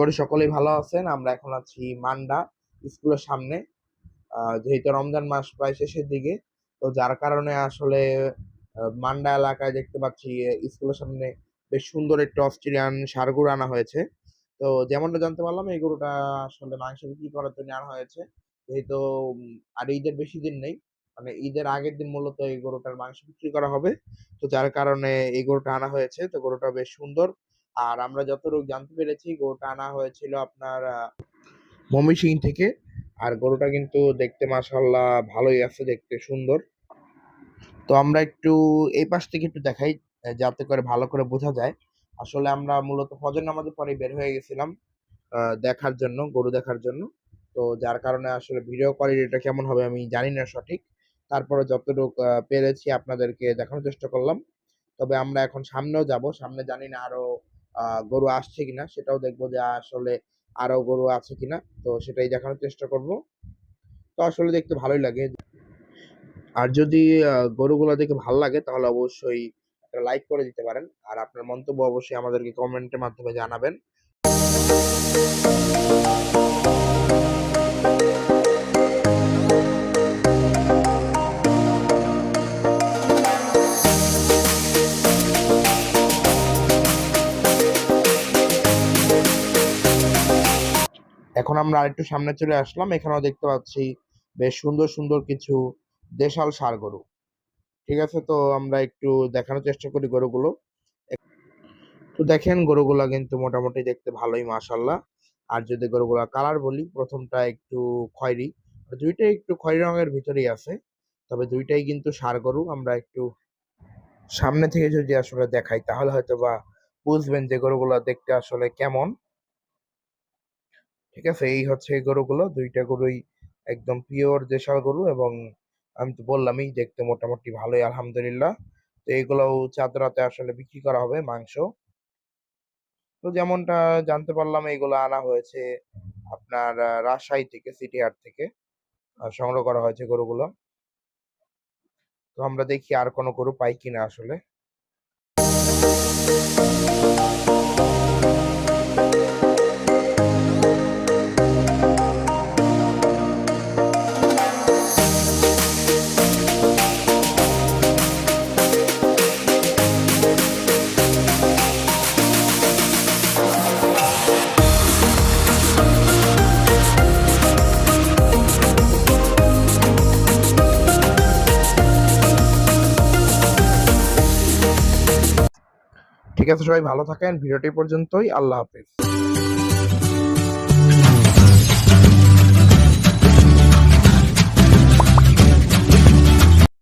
করি সকলেই ভালো আছেন। আমরা এখন আছি মান্ডা স্কুলের সামনে যেহেতু রমজান মাস প্রায় শেষের দিকে, তো যার কারণে আসলে মান্ডা এলাকায় দেখতে পাচ্ছি স্কুলের সামনে বেশ সুন্দর একটি অস্ট্রেলিয়ান গরু আনা হয়েছে। তো যেমনটা জানতে পারলাম, এই গরুটা আসলে মাংস বিক্রি করার জন্য আনা হয়েছে। যেহেতু আর ঈদের বেশি দিন নেই মানে ঈদের আগের দিন মূলত এই গরুটার মাংস বিক্রি করা হবে। তো যার কারণে এই গরুটা আনা হয়েছে, তো গরুটা বেশ সুন্দর। আর আমরা যতটুকু জানতে পেরেছি গরুটা আনা হয়েছিল আপনার ময়মনসিং থেকে। আর গরুটা কিন্তু দেখতে মাশাল্লাহ ভালোই আছে দেখতে সুন্দর। তো আমরা একটু এই পাশ থেকে একটু দেখাই যাতে করে ভালো করে বোঝা যায়। আসলে আমরা মূলত ফজর নামাজের পরে বের হয়ে গেছিলাম দেখার জন্য গরু দেখার জন্য। তো যার কারণে আসলে ভিডিও কোয়ালিটিটা কেমন হবে আমি জানি না সঠিক। তারপরে যতটুকু পেরেছি আপনাদেরকে দেখানোর চেষ্টা করলাম। তবে আমরা এখন সামনেও যাব সামনে জানি না আরও আহ, গরু আসছে কিনা সেটাও দেখব যে আসলে আরও গরু আছে কিনা। তো সেটাই দেখানোর চেষ্টা করব। তো আসলে দেখতে ভালোই লাগে। আর যদি গরুগুলো দেখে ভালো লাগে তাহলে অবশ্যই একটা লাইক করে দিতে পারেন। আর আপনার মন্তব্য অবশ্যই আমাদেরকে কমেন্টের মাধ্যমে জানাবেন। এখন আমরা আরেকটু সামনে চলে আসলাম। এখানেও দেখতে পাচ্ছি বেশ সুন্দর সুন্দর কিছু দেশাল ষাঁড় গরু। ঠিক আছে, তো আমরা একটু দেখানোর চেষ্টা করি গরুগুলো। তো দেখেন, গরুগুলা কিন্তু মোটামুটি দেখতে ভালোই মাশাল্লাহ আর যদি গরুগুলা কালার বলি, প্রথমটা একটু খয়েরি। দুইটাই একটু খয়েরি রঙের ভিতরেই আছে। তবে দুইটাই কিন্তু সার গরু। আমরা একটু সামনে থেকে যদি আসলে দেখাই, তাহলে হয়তো বা বুঝবেন যে গরুগুলা দেখতে আসলে কেমন। ঠিক আছে? এই হচ্ছে এই গরুগুলো। দুইটা গরুই একদম পিওর দেশাল গরু এবং আমি তো বললামই দেখতে মোটামুটি ভালোই, আলহামদুলিল্লাহ। তো এইগুলোও চাঁদরাতে আসলে বিক্রি করা হবে মাংস। তো যেমনটা জানতে পারলাম এইগুলো আনা হয়েছে আপনার রাজশাহী থেকে সিটি হাট থেকে সংগ্রহ করা হয়েছে গরুগুলো। তো আমরা দেখি আর কোনো গরু পাই কিনা আসলে। ঠিক আছে সবাই ভালো থাকেন। ভিডিওটি পর্যন্তই। আল্লাহ হাফেজ।